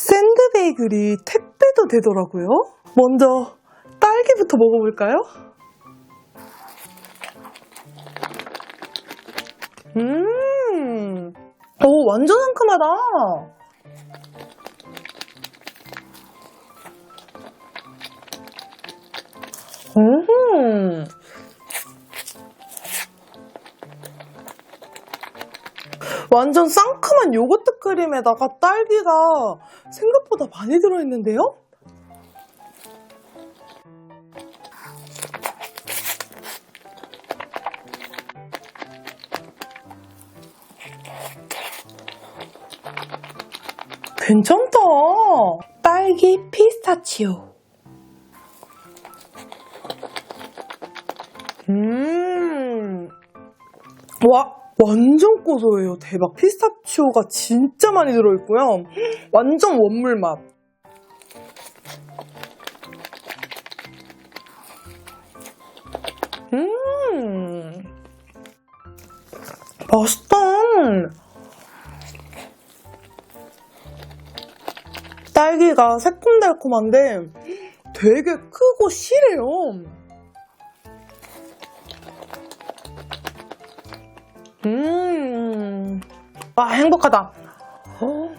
샌드베이글이 택배도 되더라고요. 먼저 딸기부터 먹어볼까요? 음, 오, 완전 상큼하다. 음. 완전 상큼한 요거트 크림에다가 딸기가 생각보다 많이 들어있는데요? 괜찮다. 딸기 피스타치오. 음. 와, 완전 고소해요. 대박. 피스타치오가 진짜 많이 들어있고요. 완전 원물 맛. 음. 맛있다. 딸기가 새콤달콤한데 되게 크고 실해요. 음, 와, 행복하다. 어.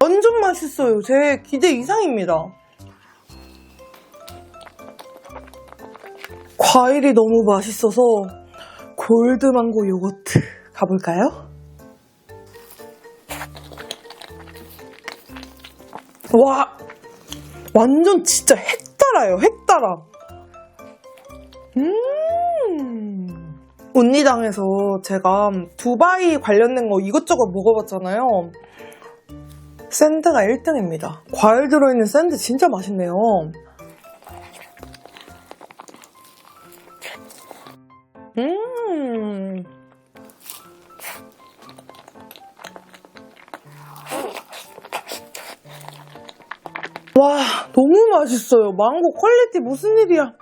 완전 맛있어요. 제 기대 이상입니다. 과일이 너무 맛있어서 골드망고 요거트 가볼까요? 와, 완전 진짜 핵달아요, 핵달아. 음. 온니당에서 제가 두바이 관련된 거 이것저것 먹어봤잖아요. 샌드가 1등입니다. 과일 들어있는 샌드 진짜 맛있네요. 음. 와, 너무 맛있어요. 망고 퀄리티 무슨 일이야.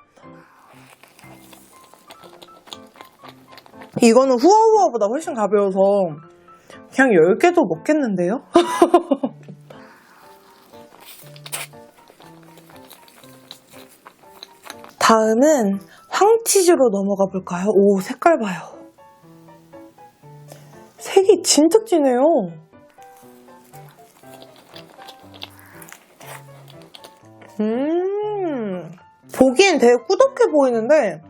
이거는 후아후아보다 훨씬 가벼워서 그냥 10개도 먹겠는데요? 다음은 황치즈로 넘어가 볼까요? 오, 색깔 봐요. 색이 진짜 진해요. 음, 보기엔 되게 꾸덕해 보이는데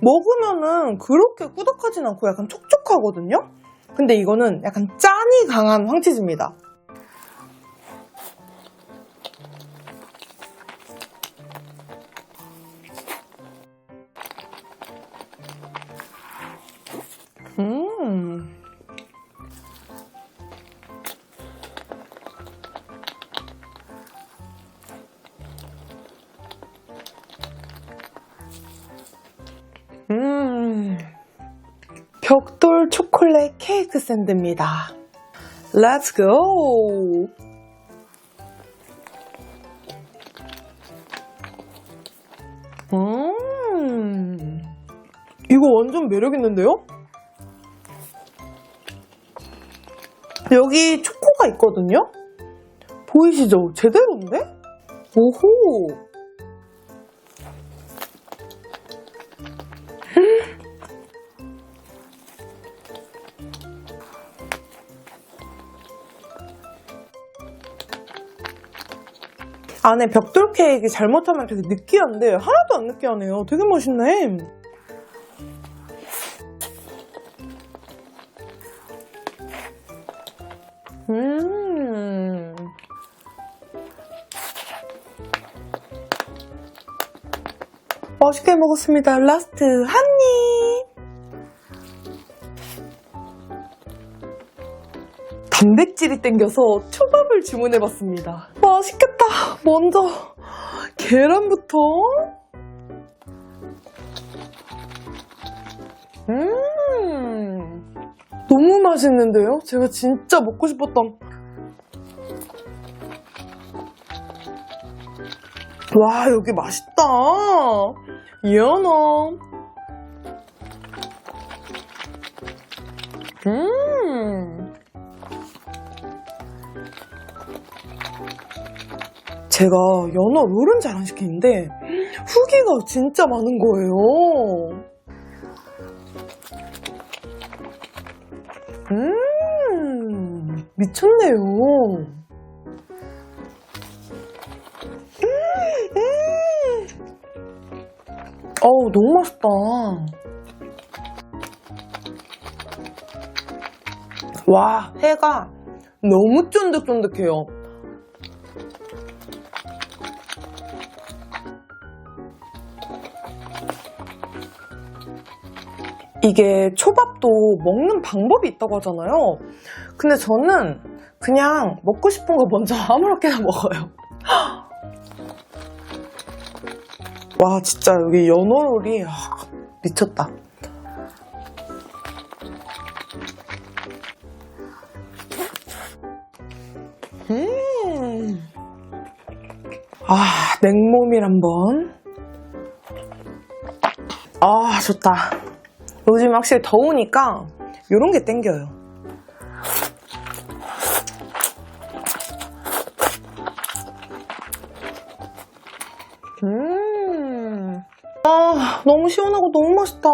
먹으면은 그렇게 꾸덕하진 않고 약간 촉촉하거든요? 근데 이거는 약간 짠이 강한 황치즈입니다. 초콜릿 케이크 샌드입니다. Let's go! 음. 이거 완전 매력있는데요? 여기 초코가 있거든요? 보이시죠? 제대로인데? 오호! 안에 벽돌 케이크 잘못하면 되게 느끼한데 하나도 안 느끼하네요. 되게 맛있네. 음. 맛있게 먹었습니다. 라스트 한 입. 단백질이 땡겨서 초밥 을 주문해봤습니다. 맛있겠다. 먼저 계란부터. 음, 너무 맛있는데요? 제가 진짜 먹고 싶었던. 와, 여기 맛있다. 연어. 음. 제가 연어 롤은 잘안 시키는데 후기가 진짜 많은 거예요. 음, 미쳤네요. 음, 음. 어우, 너무 맛있다. 와, 회가 너무 쫀득쫀득해요. 이게 초밥도 먹는 방법이 있다고 하잖아요. 근데 저는 그냥 먹고 싶은 거 먼저 아무렇게나 먹어요. 와, 진짜 여기 연어롤이 아, 미쳤다. 음. 아, 냉모밀 한번. 아, 좋다. 요즘 확실히 더우니까 이런 게 땡겨요. 음. 아, 너무 시원하고 너무 맛있다.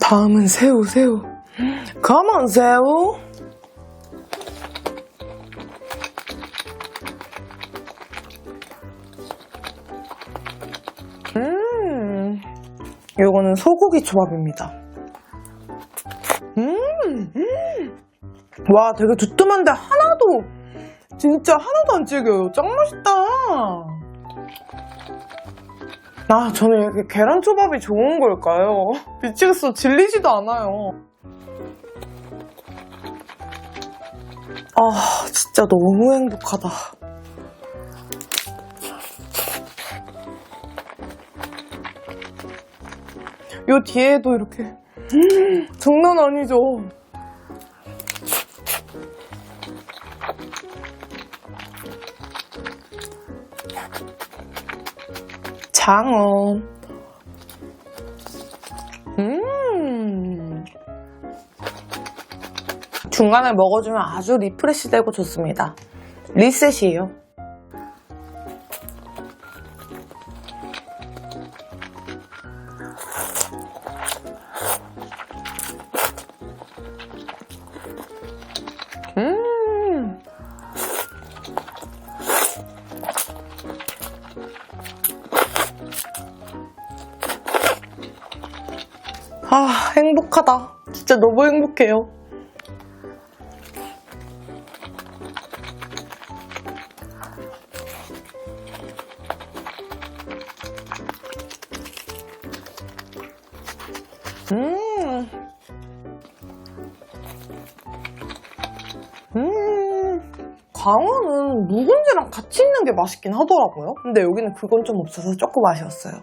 다음은 새우, 새우. Come on, 새우. 요거는 소고기 초밥입니다. 음, 음. 와, 되게 두툼한데 하나도, 진짜 하나도 안 질겨요. 짱 맛있다. 아, 저는 이렇게 계란 초밥이 좋은 걸까요? 미치겠어. 질리지도 않아요. 아, 진짜 너무 행복하다. 요 뒤에도 이렇게. 음, 장난 아니죠? 장어. 음. 중간에 먹어주면 아주 리프레시 되고 좋습니다. 리셋이에요 음. 아, 행복하다. 진짜 너무 행복해요. 묵은지랑 같이 있는 게 맛있긴 하더라고요. 근데 여기는 그건 좀 없어서 조금 아쉬웠어요.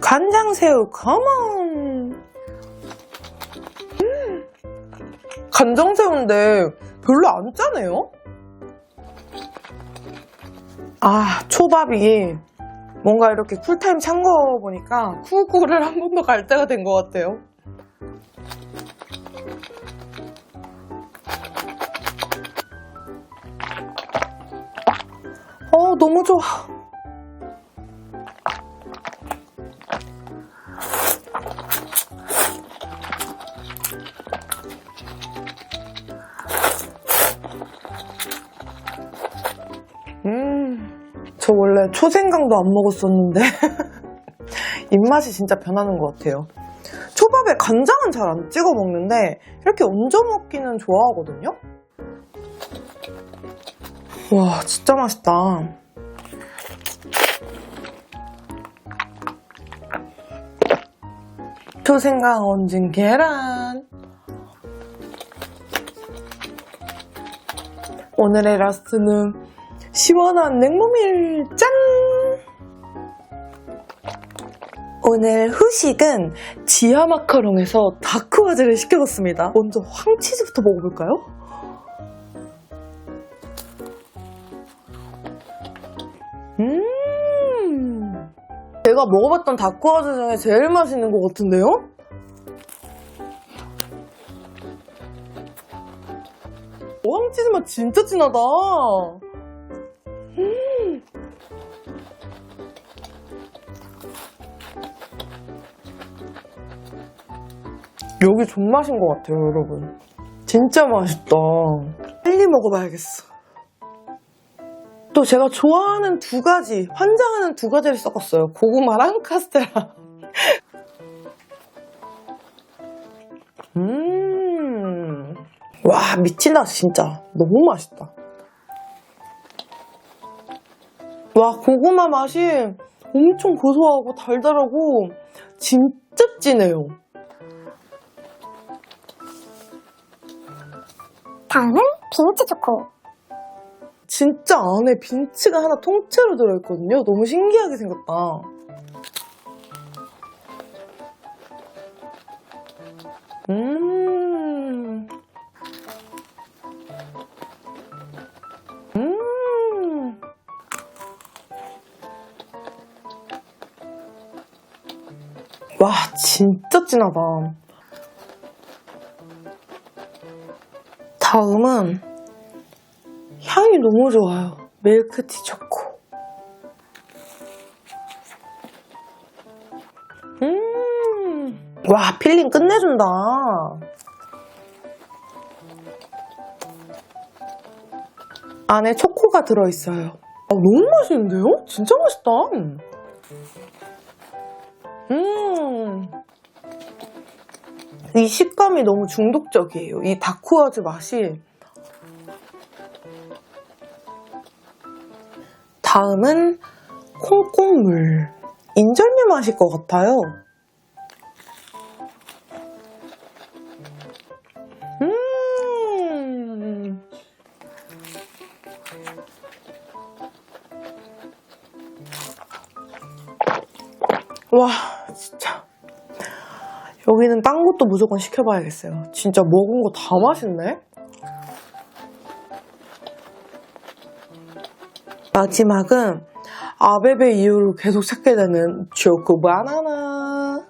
간장새우, 컴온! 음. 간장새우인데 별로 안 짜네요? 아, 초밥이 뭔가 이렇게 쿨타임 찬 거 보니까 쿠쿠를 한 번 더 갈 때가 된 것 같아요. 어, 너무 좋아. 음, 저 원래 초생강도 안 먹었었는데 입맛이 진짜 변하는 것 같아요. 간장은 잘 안 찍어 먹는데 이렇게 얹어 먹기는 좋아하거든요. 와, 진짜 맛있다. 초생강 얹은 계란. 오늘의 라스트는 시원한 냉모밀 짠! 오늘 후식은 지하 마카롱에서 다크와즈를 시켜봤습니다. 먼저 황치즈부터 먹어볼까요? 음! 제가 먹어봤던 다크와즈 중에 제일 맛있는 것 같은데요? 왕치즈 맛 진짜 진하다. 여기 존맛인 것 같아요, 여러분. 진짜 맛있다. 빨리 먹어봐야겠어. 또 제가 좋아하는 두 가지, 환장하는 두 가지를 섞었어요. 고구마랑 카스테라. 음. 와, 미친다, 진짜. 너무 맛있다. 와, 고구마 맛이 엄청 고소하고 달달하고 진짜 진해요. 다음은 빈츠 초코. 진짜 안에 빈츠가 하나 통째로 들어있거든요. 너무 신기하게 생겼다. 음. 음. 와, 진짜 진하다. 다음은 향이 너무 좋아요. 밀크티 초코. 음. 와, 필링 끝내준다. 안에 초코가 들어있어요. 아, 너무 맛있는데요? 진짜 맛있다. 음. 이 식감이 너무 중독적이에요. 이 다쿠아즈 맛이 다음은 콩국물. 인절미 맛일 것 같아요. 음. 와, 진짜. 여기는 딴 것도 무조건 시켜봐야겠어요. 진짜 먹은 거 다 맛있네? 마지막은 아베베 이후로 계속 찾게 되는 초코 바나나.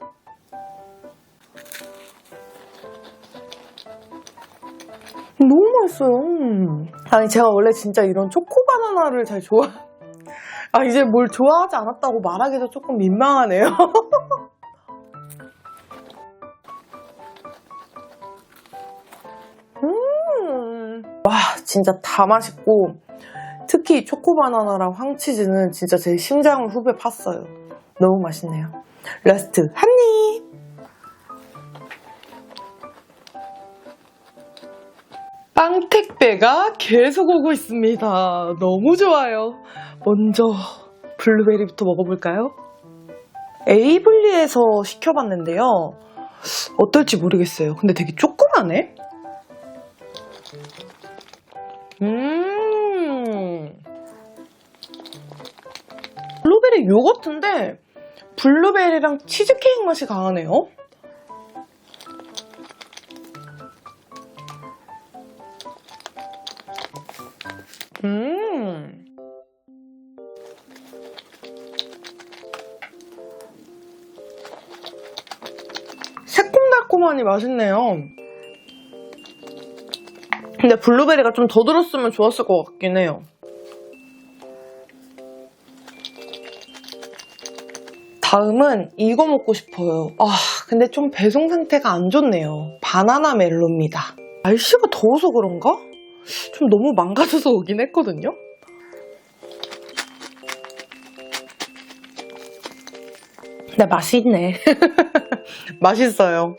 너무 맛있어요. 음. 아니 제가 원래 진짜 이런 초코 바나나를 잘 좋아. 아 이제 뭘 좋아하지 않았다고 말하기도 조금 민망하네요. 와 진짜 다 맛있고 특히 초코바나나랑 황치즈는 진짜 제 심장을 후배 팠어요. 너무 맛있네요. 라스트 한 입! 빵 택배가 계속 오고 있습니다. 너무 좋아요. 먼저 블루베리부터 먹어볼까요? 에이블리에서 시켜봤는데요. 어떨지 모르겠어요. 근데 되게 조그마네? 음. 블루베리 요거트인데 블루베리랑 치즈케이크 맛이 강하네요. 음. 새콤달콤하니 맛있네요. 근데 블루베리가 좀 더 들었으면 좋았을 것 같긴 해요. 다음은 이거 먹고 싶어요. 아, 근데 좀 배송 상태가 안 좋네요. 바나나 멜로입니다. 날씨가 더워서 그런가? 좀 너무 망가져서 오긴 했거든요. 근데 맛있네. 맛있어요.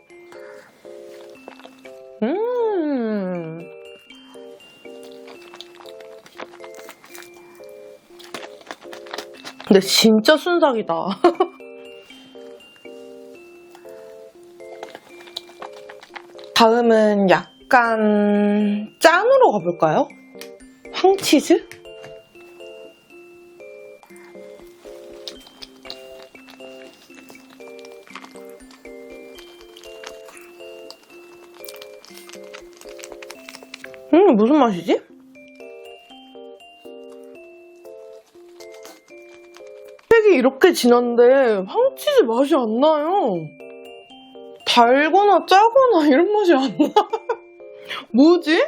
근데 진짜 순삭이다. 다음은 약간 짠으로 가볼까요? 황치즈? 음, 무슨 맛이지? 이 이렇게 진한데 황치즈 맛이 안 나요. 달거나 짜거나 이런 맛이 안 나. 뭐지?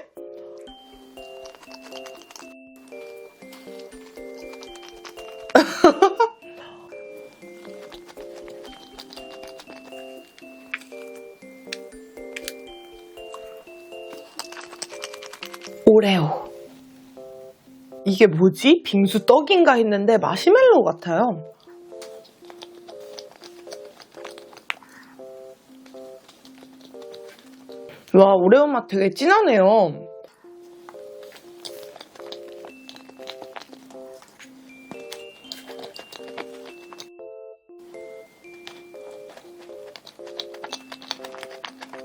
오레오. 이게 뭐지? 빙수 떡인가 했는데 마시멜로우 같아요. 와, 오레오 맛 되게 진하네요.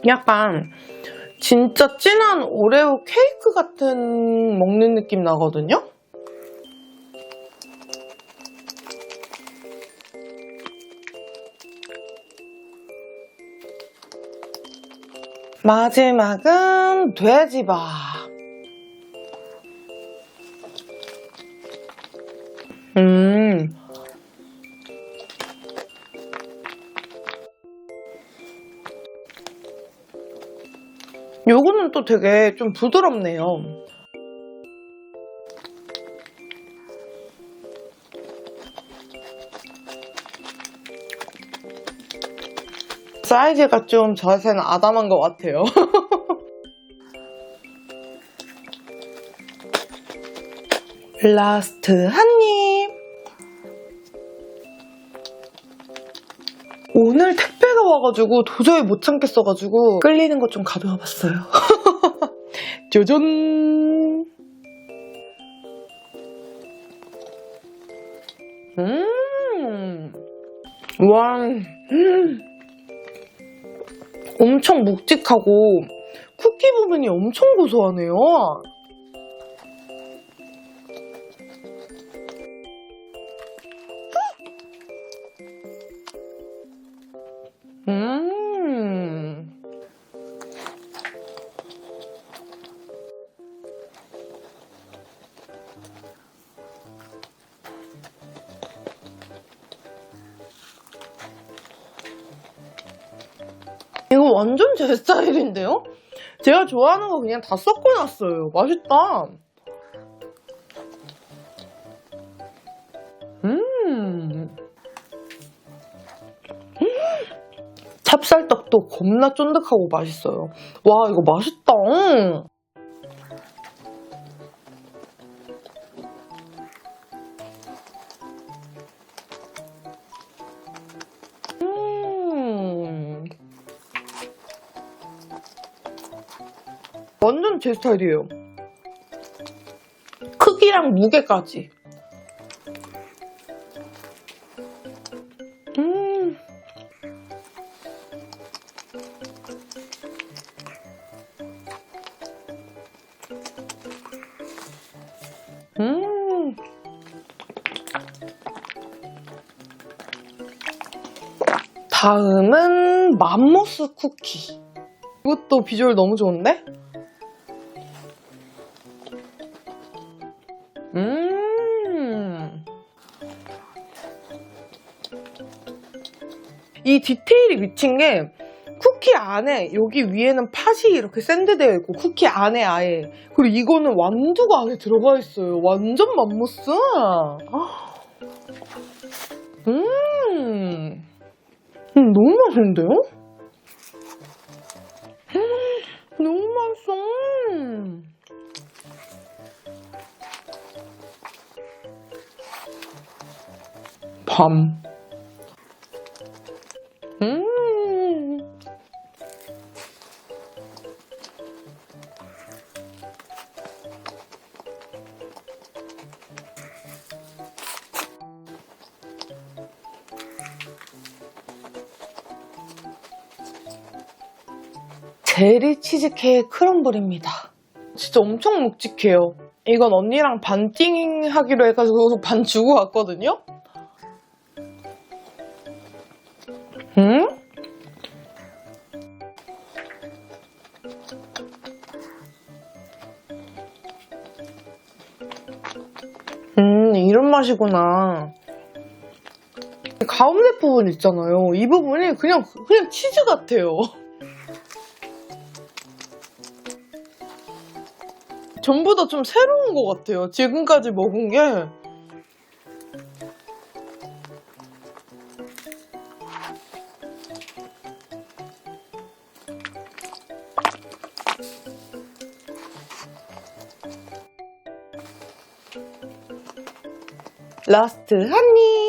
약간 진짜 진한 오레오 케이크 같은 먹는 느낌 나거든요? 마지막은 돼지밥. 음. 요거는 또 되게 좀 부드럽네요. 사이즈가 좀 저한테는 아담한 것 같아요. 라스트 한 입. 오늘 택배가 와가지고 도저히 못 참겠어가지고 끌리는 것 좀 가져와 봤어요. 짜잔! 음! 와, 음. 엄청 묵직하고 쿠키 부분이 엄청 고소하네요. 완전 제 스타일인데요? 제가 좋아하는 거 그냥 다 섞어놨어요. 맛있다. 음. 찹쌀떡도 겁나 쫀득하고 맛있어요. 와, 이거 맛있다. 완전 제 스타일이에요. 크기랑 무게까지. 음. 음. 다음은 맘모스 쿠키. 이것도 비주얼 너무 좋은데? 이 디테일이 미친 게 쿠키 안에 여기 위에는 팥이 이렇게 샌드되어 있고 쿠키 안에 아예 그리고 이거는 완두가 안에 들어가 있어요. 완전 맘모스. 음. 음, 너무 맛있는데요? 음, 너무 맛있어. 밤. 제리 치즈케이크 크럼블입니다. 진짜 엄청 묵직해요. 이건 언니랑 반띵 하기로 해가지고 반 주고 왔거든요? 응? 음, 이런 맛이구나. 가운데 부분 있잖아요. 이 부분이 그냥, 그냥 치즈 같아요. 전부 다 좀 새로운 것 같아요. 지금까지 먹은 게. 라스트 한 입.